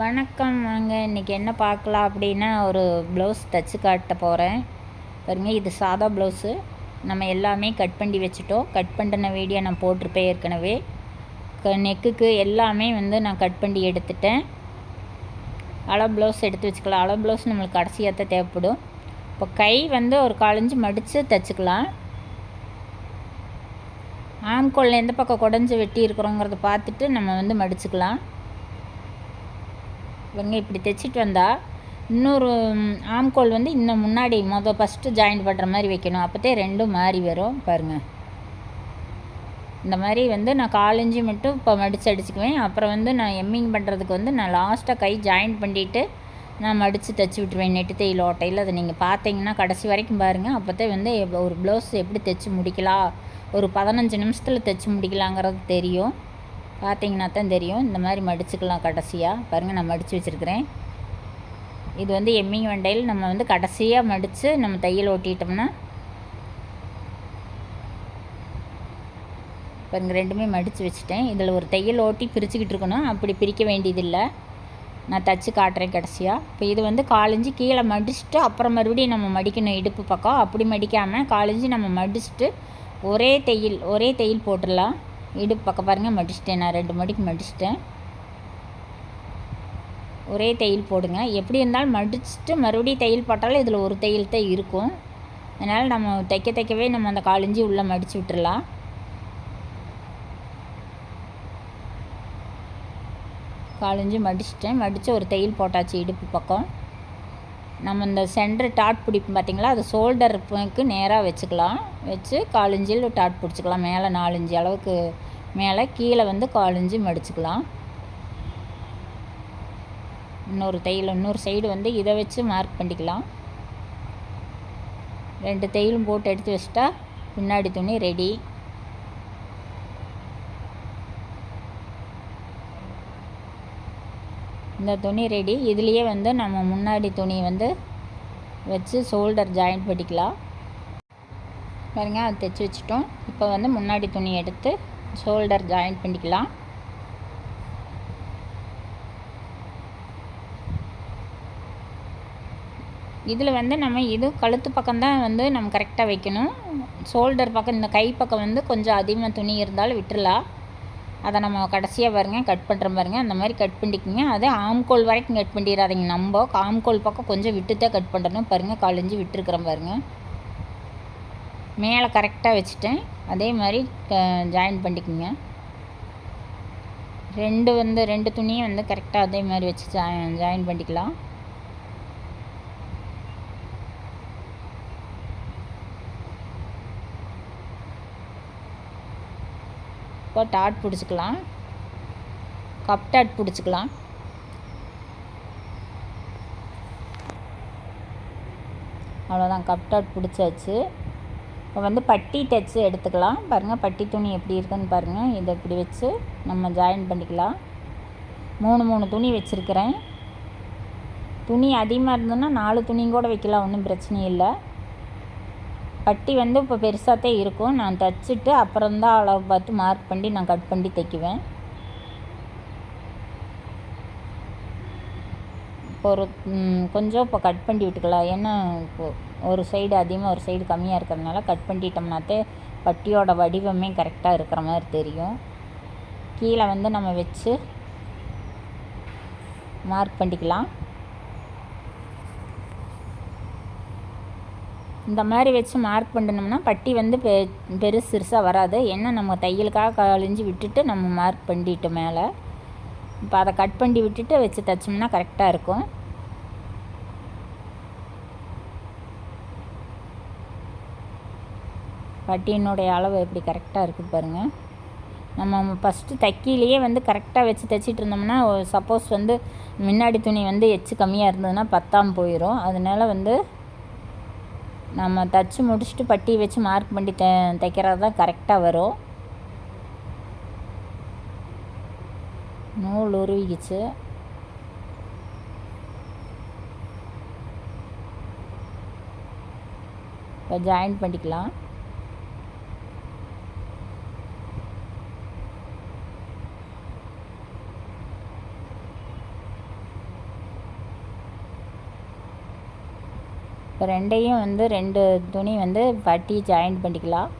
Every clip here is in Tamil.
வணக்கம் வாங்க. இன்றைக்கி என்ன பார்க்கலாம் அப்படின்னா ஒரு ப்ளவுஸ் தச்சு காட்ட போகிறேன் பாருங்கள் இது சாதா ப்ளவுஸு நம்ம எல்லாமே கட் பண்ணி வச்சுட்டோம். கட் பண்ணின வீடியோ நான் போட்டிருப்பேன் ஏற்கனவே. க நெக்குக்கு எல்லாமே வந்து நான் கட் பண்ணி எடுத்துட்டேன். அளவு ப்ளவுஸ் எடுத்து வச்சுக்கலாம். அளவு ப்ளவுஸ் நம்மளுக்கு கடைசியாக தான் தேவைப்படும். இப்போ கை வந்து ஒரு காலஞ்சு மடித்து தைச்சிக்கலாம். ஆம்கோல் எந்த பக்கம் குடஞ்சி வெட்டி இருக்கிறோங்கிறத பார்த்துட்டு நம்ம வந்து மடிச்சுக்கலாம். இவங்க இப்படி தைச்சிட்டு வந்தால் இன்னொரு ஆம்கோல் வந்து இன்னும் முன்னாடி மொதல் ஃபஸ்ட்டு ஜாயின் பண்ணுற மாதிரி வைக்கணும். அப்போதே ரெண்டும் மாறி வரும் பாருங்கள் இந்த மாதிரி வந்து நான் காலஞ்சி மட்டும் இப்போ மடித்து அடிச்சுக்குவேன். அப்புறம் வந்து நான் எம்மிங் பண்ணுறதுக்கு வந்து நான் லாஸ்ட்டாக கை ஜாயின் பண்ணிவிட்டு நான் மடித்து தைச்சி விட்டுருவேன் நெட்டு தையல் ஓட்டையில். அதை நீங்கள் பார்த்தீங்கன்னா கடைசி வரைக்கும் பாருங்கள் அப்போத்தே வந்து ஒரு ப்ளவுஸ் எப்படி தைச்சி முடிக்கலாம்? ஒரு பதினஞ்சு நிமிஷத்தில் தைச்சி முடிக்கலாங்கிறது தெரியும். பார்த்தீங்கன்னா தான் தெரியும். இந்த மாதிரி மடிச்சுக்கலாம் கடைசியாக பாருங்கள் நான் மடித்து வச்சுருக்கிறேன். இது வந்து எம்மிங் வண்டையில் நம்ம வந்து கடைசியாக மடித்து நம்ம தையல் ஓட்டிட்டோம்னா பாருங்க ரெண்டுமே மடித்து வச்சுட்டேன். இதில் ஒரு தையல் ஓட்டி பிரிச்சுக்கிட்டு இருக்கணும். அப்படி பிரிக்க வேண்டியதில்லை. நான் தச்சு காட்டுறேன் கடைசியாக இப்போ இது வந்து காலஞ்சி கீழே மடிச்சுட்டு அப்புறம் மறுபடியும் நம்ம மடிக்கணும் இடுப்பு பக்கம். அப்படி மடிக்காமல் காலஞ்சி நம்ம மடிச்சுட்டு ஒரே தையல் ஒரே தையல் போட்டுடலாம். இடுப்பு பக்கம் பாருங்கள் மடிச்சிட்டேன். நான் ரெண்டு மடிக்கு மடிச்சிட்டேன். ஒரே தையல் போடுங்க. எப்படி இருந்தாலும் மடிச்சுட்டு மறுபடியும் தையல் போட்டாலும் இதில் ஒரு தையல் தான் இருக்கும். அதனால் நம்ம தைக்க தைக்கவே நம்ம அந்த காலஞ்சி உள்ளே மடித்து விட்டுடலாம் காலஞ்சி மடிச்சிட்டேன். மடித்து ஒரு தையல் போட்டாச்சு இடுப்பு பக்கம். நம்ம இந்த சென்டர் டாட் பிடிப்போம் பார்த்திங்களா? அது ஷோல்டருக்கு நேராக வச்சுக்கலாம். வச்சு காலஞ்சில் டாட் பிடிச்சிக்கலாம். மேலே நாலஞ்சு அளவுக்கு மேலே கீழே வந்து காலஞ்சு மடிச்சுக்கலாம். இன்னொரு தையல் இன்னொரு சைடு வந்து இதை வச்சு மார்க் பண்ணிக்கலாம். ரெண்டு தையலும் போட்டு எடுத்து வச்சிட்டா பின்னாடி துணி ரெடி இந்த துணி ரெடி இதுலேயே வந்து நம்ம முன்னாடி துணி வந்து வச்சு ஷோல்டர் ஜாயின் பண்ணிக்கலாம் பாருங்க அது தைச்சி வச்சுட்டோம். இப்போ வந்து முன்னாடி துணி எடுத்து ஷோல்டர் ஜாயின் பண்ணிக்கலாம் இதில் வந்து நம்ம இது கழுத்து பக்கம்தான் வந்து நம்ம கரெக்டாக வைக்கணும். ஷோல்டர் பக்கம் இந்த கை பக்கம் வந்து கொஞ்சம் அதிகமாக துணி இருந்தாலும் விட்டுடலாம் அதை நம்ம கடைசியாக பாருங்க கட் பண்ணுற பாருங்க அந்த மாதிரி கட் பண்ணிக்கிங்க. அதே ஆம்கோல் வரைக்கும் கட் பண்ணிடாதீங்க. நம்ம ஆம்கோல் பக்கம் கொஞ்சம் விட்டு தான் கட் பண்ணணும் பாருங்கள் காலஞ்சி விட்டுருக்குறேன் பாருங்கள் மேலே கரெக்டாக வச்சுட்டேன். அதே மாதிரி ஜாயின் பண்ணிக்கோங்க. ரெண்டு வந்து ரெண்டு துணியும் வந்து கரெக்டாக அதே மாதிரி வச்சு ஜாயின் பண்ணிக்கலாம். இப்போ டாட் பிடிச்சிக்கலாம். கப் டாட் பிடிச்சிக்கலாம். அவ்வளோதான் கப் டாட் பிடிச்சாச்சு. இப்போ வந்து பட்டி டச்சு எடுத்துக்கலாம். பாருங்கள் பட்டி துணி எப்படி இருக்குன்னு பாருங்கள் இதை இப்படி வச்சு நம்ம ஜாயின் பண்ணிக்கலாம். மூணு மூணு துணி வச்சுருக்கிறேன். துணி அதிகமாக இருந்ததுன்னா நாலு துணியும் கூட வைக்கலாம் ஒன்றும் பிரச்சனை இல்லை. பட்டி வந்து இப்போ பெருசாகத்தே இருக்கும். நான் தைச்சிட்டு அப்புறம்தான் அளவு பார்த்து மார்க் பண்ணி நான் கட் பண்ணி தைக்குவேன். இப்போ ஒரு கொஞ்சம் இப்போ கட் பண்ணி விட்டுக்கலாம். ஏன்னா இப்போ ஒரு சைடு அதிகமாக ஒரு சைடு கம்மியாக இருக்கிறதுனால கட் பண்ணிட்டோம்னாத்தே பட்டியோட வடிவமே கரெக்டாக இருக்கிற மாதிரி தெரியும். கீழே வந்து நம்ம வச்சு மார்க் பண்ணிக்கலாம். இந்த மாதிரி வச்சு மார்க் பண்ணணும்னா பட்டி வந்து பெ பெருசு சிறுசாக வராது. ஏன்னா நம்ம தையலுக்காக கழிஞ்சு விட்டுட்டு நம்ம மார்க் பண்ணிட்டு மேலே. இப்போ அதை கட் பண்ணி விட்டுட்டு வச்சு தைச்சோம்னா கரெக்டாக இருக்கும். பட்டியினுடைய அளவு எப்படி கரெக்டாக இருக்குது பாருங்கள் நம்ம ஃபஸ்ட்டு தைக்கிலேயே வந்து கரெக்டாக வச்சு தைச்சிட்டு இருந்தோம்னா சப்போஸ் வந்து முன்னாடி துணி வந்து எச்சு கம்மியாக இருந்ததுன்னா பத்தாமல் போயிடும் அதனால வந்து நம்ம தைச்சி முடிச்சுட்டு பட்டி வச்சு மார்க் பண்ணி த தைக்கிறது தான் கரெக்டாக வரும். நூல் உருவிக்கிச்சு. இப்போ ஜாயின் பண்ணிக்கலாம். ரெண்டையும் வந்து ரெண்டு துணி வந்து பட்டி ஜாயின் பண்ணிக்கலாம்.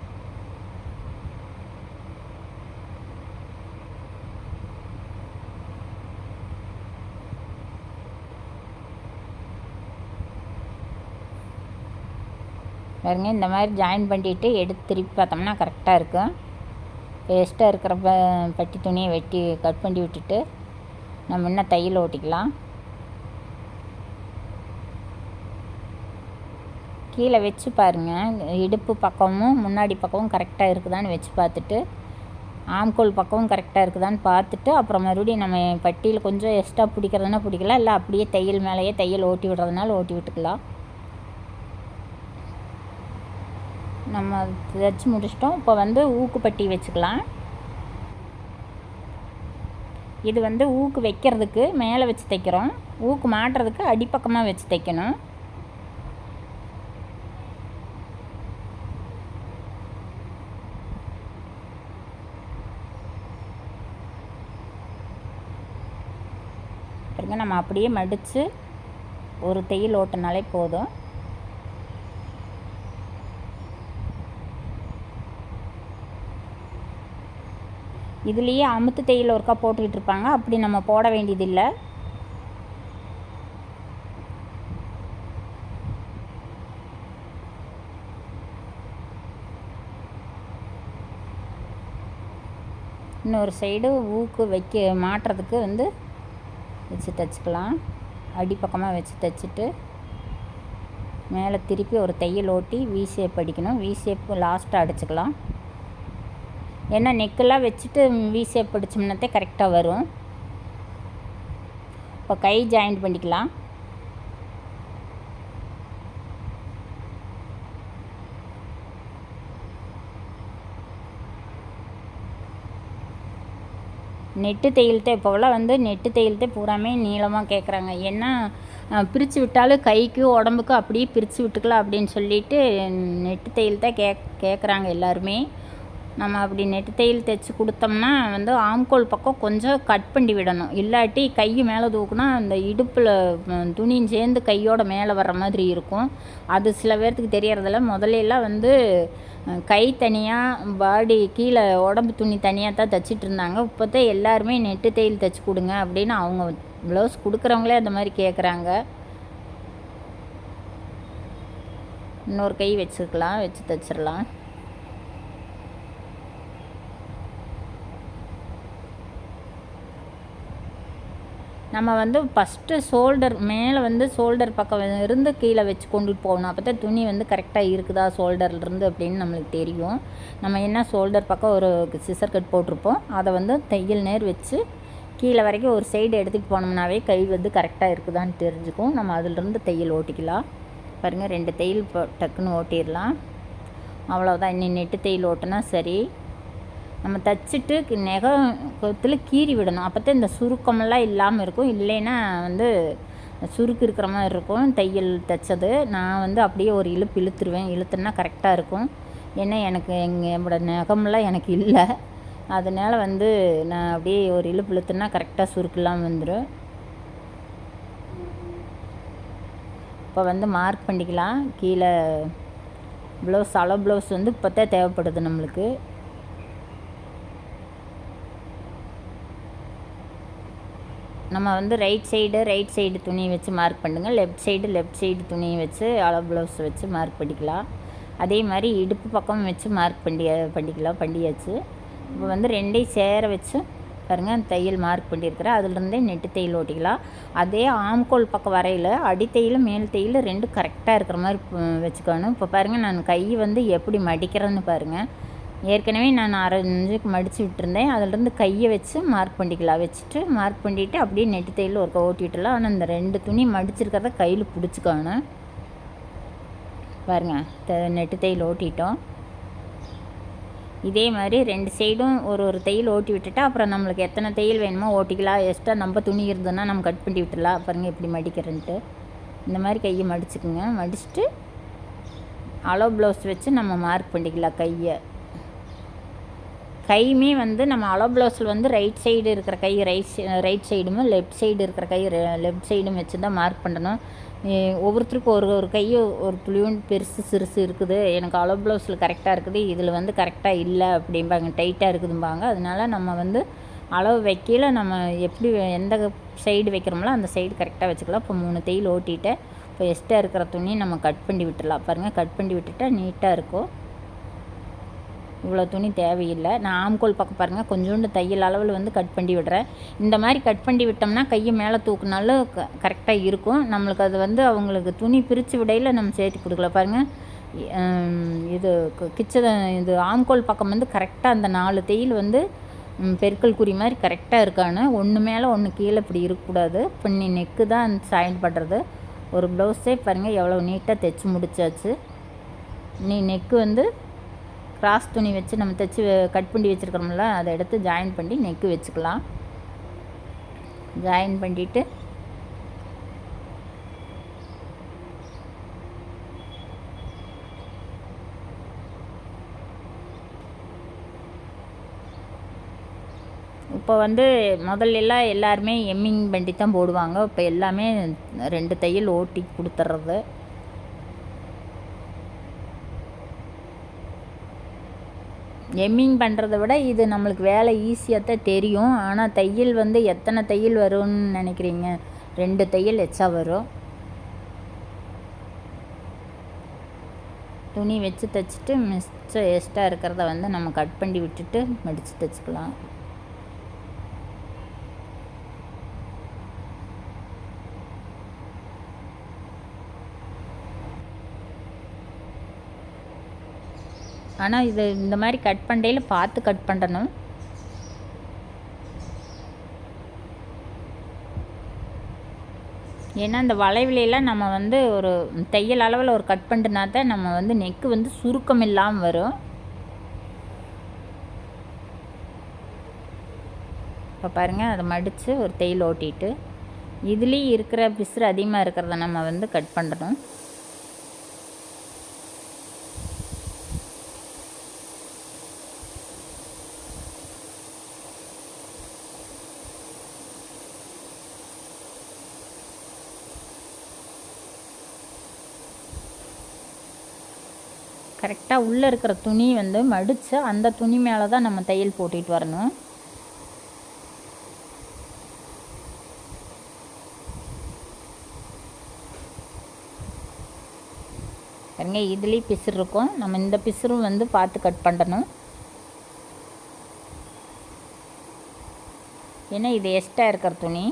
பாருங்க இந்த மாதிரி ஜாயின் பண்ணிட்டு எடுத்து திருப்பி பார்த்தோம்னா கரெக்டாக இருக்கும் வேஸ்ட்டாக இருக்கிற ப பட்டி துணியை வெட்டி கட் பண்ணி விட்டுட்டு நம்ம இன்னும் தையல் ஓட்டிக்கலாம். கீழே வச்சு பாருங்கள் இடுப்பு பக்கமும் முன்னாடி பக்கமும் கரெக்டாக இருக்குதான்னு வச்சு பார்த்துட்டு ஆம்கோல் பக்கமும் கரெக்டாக இருக்குதான்னு பார்த்துட்டு அப்புறம் மறுபடியும் நம்ம பட்டியில் கொஞ்சம் எக்ஸ்ட்ரா பிடிக்கிறதுனா பிடிக்கலாம். இல்லை அப்படியே தையல் மேலேயே தையல் ஓட்டி விடுறதுனால ஓட்டி விட்டுக்கலாம். நம்ம தைச்சி முடிச்சிட்டோம். இப்போ வந்து ஊக்குப்பட்டி வச்சுக்கலாம். இது வந்து ஊக்கு வைக்கிறதுக்கு மேலே வச்சு தைக்கிறோம். ஊக்கு மாட்டுறதுக்கு அடிப்பக்கமாக வச்சு தைக்கணும். பாருங்க. நம்ம அப்படியே மடித்து ஒரு தையல் ஓட்டினாலே போதும். இதுலேயே அமுத்து தையல் ஒருக்கா போட்டுக்கிட்டு இருப்பாங்க. அப்படி நம்ம போட வேண்டியதில்லை. இன்னொரு சைடு ஊக்கு வைக்க மாட்டுறதுக்கு வந்து வச்சு தைச்சிக்கலாம். அடிப்பக்கமாக வச்சு தைச்சிட்டு மேலே திருப்பி ஒரு தையல் ஓட்டி வி ஷேப் அடிக்கணும் வி ஷேப் லாஸ்ட்டாக அடிச்சுக்கலாம். ஏன்னா நெக்கெல்லாம் வச்சுட்டு வி ஷேப் அடித்தோம்னாத்தே கரெக்டாக வரும். இப்போ கை ஜாயின் பண்ணிக்கலாம். நெட்டு தையல்தே இப்போவெல்லாம் வந்து நெட்டு தையல்தே பூராமே நீளமாக கேட்குறாங்க ஏன்னா பிரித்து விட்டாலும் கைக்கு உடம்புக்கு அப்படியே பிரித்து விட்டுக்கலாம் அப்படின்னு சொல்லிட்டு நெட்டு தையல் தான் கேக் கேட்குறாங்க எல்லாருமே. நம்ம அப்படி நெட்டு தையல் தைச்சி கொடுத்தோம்னா வந்து ஆம்கோல் பக்கம் கொஞ்சம் கட் பண்ணி விடணும். இல்லாட்டி கை மேலே தூக்குனா அந்த இடுப்பில் துணியும் சேர்ந்து கையோட மேலே வர்ற மாதிரி இருக்கும். அது சில பேர்த்துக்கு தெரியறதில்ல. முதல்ல எல்லாம் வந்து கை தனியாக பாடி கீழே உடம்பு துணி தனியாக தான் தைச்சிட்டு இருந்தாங்க. இப்போ தான் எல்லாருமே நெட்டு தையல் தைச்சி கொடுங்க அப்படின்னு அவங்க ப்ளவுஸ் கொடுக்குறவங்களே அந்த மாதிரி கேட்குறாங்க இன்னொரு கை வச்சுக்கலாம் வச்சு தைச்சிடலாம். நம்ம வந்து ஃபஸ்ட்டு ஷோல்டர் மேலே வந்து ஷோல்டர் பக்கம் இருந்து கீழே வச்சு கொண்டுட்டு போகணும் அப்போ தான் துணி வந்து கரெக்டாக இருக்குதா ஷோல்டர்லேருந்து அப்படின்னு நம்மளுக்கு தெரியும். நம்ம என்ன ஷோல்டர் பக்கம் ஒரு சிசர் கட் போட்டிருப்போம் அதை வந்து தையல் நேர் வச்சு கீழே வரைக்கும் ஒரு சைடு எடுத்துகிட்டு போனோம்னாவே கை வந்து கரெக்டாக இருக்குதான்னு தெரிஞ்சுக்கும். நம்ம அதிலிருந்து தையல் ஓட்டிக்கலாம். பாருங்கள் ரெண்டு தையல் இப்போ டக்குன்னு ஓட்டிடலாம். அவ்வளோதான் இன்னும் நெட்டு தையல் ஓட்டினா சரி. நம்ம தச்சுட்டு கி- நெகத்தில் கீறி விடணும். அப்போ தான் இந்த சுருக்கமெல்லாம் இல்லாமல் இருக்கும். இல்லைன்னா வந்து சுருக்கு இருக்கிற மாதிரி இருக்கும். தையல் தைச்சது. நான் வந்து அப்படியே ஒரு இழுப்பு இழுத்துருவேன். இழுத்துனா கரெக்டாக இருக்கும். ஏன்னா எனக்கு எங்கள் என்னோட நகமெல்லாம் எனக்கு இல்லை. அதனால் வந்து நான் அப்படியே ஒரு இழுப்பு இழுத்துனா கரெக்டாக சுருக்கெல்லாம் வந்துடும் இப்போ வந்து மார்க் பண்ணிக்கலாம். கீழே ப்ளவுஸ் அளவு ப்ளவுஸ் வந்து இப்போ தான் தேவைப்படுது நம்மளுக்கு. நம்ம வந்து ரைட் சைடு ரைட் சைடு துணி வச்சு மார்க் பண்ணுங்கள் லெஃப்ட் சைடு லெஃப்ட் சைடு துணி வச்சு அளவு ப்ளவுஸ் வச்சு மார்க் பண்ணிக்கலாம். அதே மாதிரி இடுப்பு பக்கம் வச்சு மார்க் பண்ணி பண்ணிக்கலாம் பண்ணியாச்சு. இப்போ வந்து ரெண்டையும் சேர வச்சு பாருங்கள் தையல் மார்க் பண்ணியிருக்கிறேன். அதுலேருந்தே நெட்டு தையல் ஓட்டிக்கலாம். அதே ஆம்கோல் பக்கம் வரையில் அடித்தையில் மேல் தையில் ரெண்டும் கரெக்டாக இருக்கிற மாதிரி வச்சுக்கணும். இப்போ பாருங்கள் நான் கை வந்து எப்படி மடிக்கிறேன்னு பாருங்கள் ஏற்கனவே நான் அரைஞ்சுக்கு மடித்து விட்டுருந்தேன். அதிலிருந்து கையை வச்சு மார்க் பண்ணிக்கலாம். வச்சுட்டு மார்க் பண்ணிவிட்டு அப்படியே நெட்டு தையல் ஒருக்க ஓட்டிட்டுலாம் ஆனால் இந்த ரெண்டு துணி மடிச்சிருக்கிறத கையில் பிடிச்சிக்கணும். பாருங்க த- நெட்டு தையல் ஓட்டிட்டோம். இதே மாதிரி ரெண்டு சைடும் ஒரு ஒரு தையல் ஓட்டி விட்டுட்டா அப்புறம் நம்மளுக்கு எத்தனை தையல் வேணுமோ ஓட்டிக்கலாம். எக்ஸ்ட்ரா நம்ம துணி இருந்ததுன்னா நம்ம கட் பண்ணி விட்டுலாம் பாருங்க எப்படி மடிக்கிறேன்ட்டு. இந்த மாதிரி கையை மடிச்சுக்குங்க. மடிச்சுட்டு அளவு ப்ளவுஸ் வச்சு நம்ம மார்க் பண்ணிக்கலாம் கையை. கையுமே வந்து நம்ம அளோ ப்ளவுஸில் வந்து ரைட் சைடு இருக்கிற கை ரைட் ரைட் சைடுமே லெஃப்ட் சைடு இருக்கிற கை லெஃப்ட் சைடும் வச்சு தான் மார்க் பண்ணணும். ஒவ்வொருத்தருக்கும் ஒரு ஒரு கை ஒரு துளியும் பெருசு சிறுசு இருக்குது. எனக்கு அளோ ப்ளவுஸில் கரெக்டாக இருக்குது. இதில் வந்து கரெக்டாக இல்லை அப்படிம்பாங்க. டைட்டாக இருக்குதும்பாங்க. அதனால நம்ம வந்து அளவு வைக்கல நம்ம எப்படி எந்த சைடு வைக்கிறோமோ அந்த சைடு கரெக்டாக வச்சுக்கலாம். இப்போ மூணு தையல் ஓட்டிட்டேன் இப்போ எக்ஸ்ட்ரா இருக்கிற துணி நம்ம கட் பண்ணி விட்டுடலாம். பாருங்கள் கட் பண்ணி விட்டுட்டால் நீட்டாக இருக்கும். இவ்வளோ துணி தேவையில்லை. நான் ஆம்கோல் பக்கம் பாருங்கள் கொஞ்சோண்டு தையல் அளவில் வந்து கட் பண்ணி விடுறேன். இந்த மாதிரி கட் பண்ணி விட்டோம்னா கையை மேலே தூக்குனாலும் க கரெக்டாக இருக்கும். நம்மளுக்கு அது வந்து அவங்களுக்கு துணி பிரித்து விடையில் நம்ம சேர்த்து கொடுக்கல பாருங்கள் இது கிச்சன் இது ஆம்கோல் பக்கம் வந்து கரெக்டாக அந்த நாலு தையல் வந்து பெருக்கல் குறி மாதிரி கரெக்டாக இருக்கான்னு. ஒன்று மேலே ஒன்று கீழே இப்படி இருக்கக்கூடாது. இப்போ நீ நெக்கு தான் சைன் பண்ணுறது ஒரு ப்ளவுஸே பாருங்கள் எவ்வளோ நீட்டாக தைச்சி முடிச்சாச்சு. நீ நெக்கு வந்து கிராஸ் துணி வச்சு நம்ம தைச்சி கட் பண்ணி வச்சுருக்கிறோம்ல அதை எடுத்து ஜாயின் பண்ணி நெக்கு வச்சுக்கலாம். ஜாயின் பண்ணிட்டு இப்போ வந்து முதல்லலாம் எல்லாருமே எம்மிங் பண்ணி தான் போடுவாங்க. இப்போ எல்லாமே ரெண்டு தையல் ஓட்டி கொடுத்துட்றது எம்மிங் பண்ணுறத விட இது நம்மளுக்கு வேலை ஈஸியாக தான் தெரியும். ஆனால் தையல் வந்து எத்தனை தையல் வரும்னு நினைக்கிறீங்க? ரெண்டு தையல் எச்சா வரும். துணி வச்சு தைச்சிட்டு மிச்சம் எக்ஸ்ட்ரா இருக்கிறத வந்து நம்ம கட் பண்ணி விட்டுட்டு மடித்து தைச்சிக்கலாம். ஆனால் இது இந்த மாதிரி கட் பண்ணையில் பார்த்து கட் பண்ணணும் ஏன்னா இந்த வளைவிலையெல்லாம் நம்ம வந்து ஒரு தையல் அளவில் ஒரு கட் பண்ணினா தான் நம்ம வந்து நெக்கு வந்து சுருக்கம் இல்லாமல் வரும். இப்போ பாருங்கள் அதை மடித்து ஒரு தையல் ஓட்டிட்டு இதுலேயும் இருக்கிற பிசுறு அதிகமாக இருக்கிறத நம்ம வந்து கட் பண்ணணும் கரெக்டாக உள்ளே இருக்கிற துணி வந்து மடித்து அந்த துணி மேலே தான் நம்ம தையல் போட்டுட்டு வரணும். பாருங்க இதுலேயும் பிசுறு இருக்கும். நம்ம இந்த பிசுறும் வந்து பார்த்து கட் பண்ணணும். ஏன்னா இது எக்ஸ்ட்ரா இருக்கிற துணி.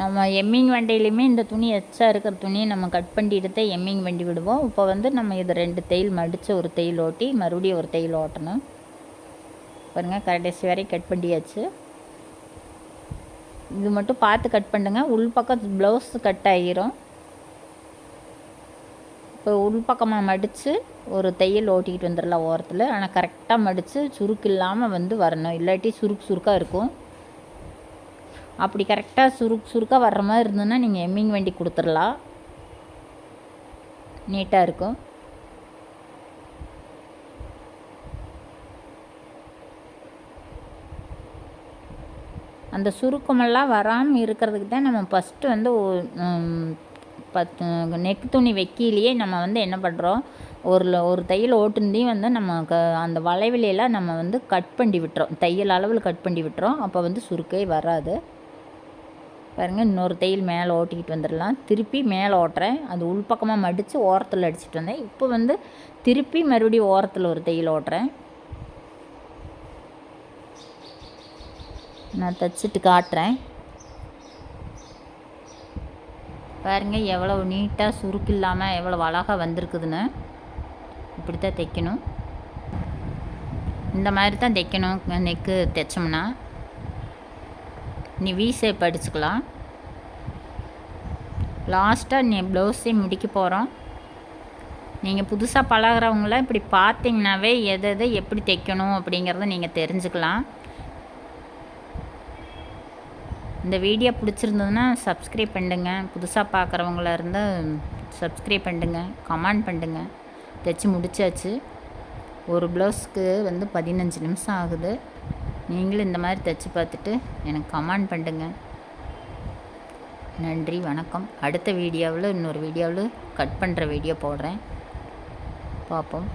நம்ம எம்மிங் வண்டியிலையுமே இந்த துணி எச்சா இருக்கிற துணியை நம்ம கட் பண்ணிட்டு தான் எம்மிங் வண்டி விடுவோம். இப்போ வந்து நம்ம இது ரெண்டு தையல் மடித்து ஒரு தையல் ஓட்டி மறுபடியும் ஒரு தையல் ஓட்டணும். பாருங்கள் கடைசி வரை கட் பண்ணியாச்சு. இது மட்டும் பார்த்து கட் பண்ணுங்க. உள் பக்கம் ப்ளவுஸ் கட் ஆகிரும் இப்போ உள் பக்கமாக மடித்து ஒரு தையல் ஓட்டிக்கிட்டு வந்துடலாம் ஓரத்தில். ஆனால் கரெக்டாக மடித்து சுருக்கு இல்லாமல் வந்து வரணும். இல்லாட்டி சுருக்கு சுருக்காக இருக்கும். அப்படி கரெக்டாக சுருக்கு சுருக்காக வர்ற மாதிரி இருந்ததுன்னா நீங்கள் எம்மிங் வண்டி கொடுத்துடலாம். நீட்டாக இருக்கும். அந்த சுருக்கமெல்லாம் வராமல் இருக்கிறதுக்கு தான் நம்ம ஃபஸ்ட்டு வந்து பத்து நெக் துணி வைக்கிலேயே நம்ம வந்து என்ன பண்ணுறோம் ஒரு ஒரு தையல் ஓட்டுந்தையும் வந்து நம்ம க அந்த வளைவிலையெல்லாம் நம்ம வந்து கட் பண்ணி விட்டுறோம். தையல் அளவில் கட் பண்ணி விட்டுறோம். அப்போ வந்து சுருக்கே வராது. பாருங்க இன்னொரு தையல் மேலே ஓட்டிக்கிட்டு வந்துடலாம். திருப்பி மேலே ஓட்டுறேன். அது உள்பக்கமாக மடித்து ஓரத்தில் அடிச்சிட்டு வந்தேன். இப்போ வந்து திருப்பி மறுபடியும் ஓரத்தில் ஒரு தையல் ஓட்டுறேன். நான் தைச்சிட்டு காட்டுறேன். பாருங்க எவ்வளோ நீட்டாக சுருக்கு இல்லாமல் எவ்வளோ அழகாக வந்திருக்குதுன்னு. இப்படி தான் தைக்கணும். இந்த மாதிரி தான் தைக்கணும். நெக்கு தைச்சோம்னா. நீ வி ஷேப் அடிச்சுக்கலாம் லாஸ்ட்டாக நீ ப்ளவுஸே முடிக்க போகிறோம் நீங்கள் புதுசாக பழகுறவங்கள இப்படி பார்த்தீங்கன்னாவே எதை எதை எப்படி தைக்கணும் அப்படிங்கிறத நீங்கள் தெரிஞ்சுக்கலாம். இந்த வீடியோ பிடிச்சிருந்ததுன்னா சப்ஸ்கிரைப் பண்ணுங்க. புதுசாக பார்க்குறவங்கள இருந்தால் சப்ஸ்கிரைப் பண்ணுங்க. கமெண்ட் பண்ணுங்க. தைச்சி முடிச்சாச்சு. ஒரு ப்ளவுஸ்க்கு வந்து பதினஞ்சு நிமிஷம் ஆகுது. நீங்களும் இந்த மாதிரி தைச்சி பார்த்துட்டு எனக்கு கமெண்ட் பண்ணுங்க. நன்றி வணக்கம். அடுத்த வீடியோவில் இன்னொரு வீடியோவில் கட் பண்ணுற வீடியோ போடுறேன். பார்ப்போம்.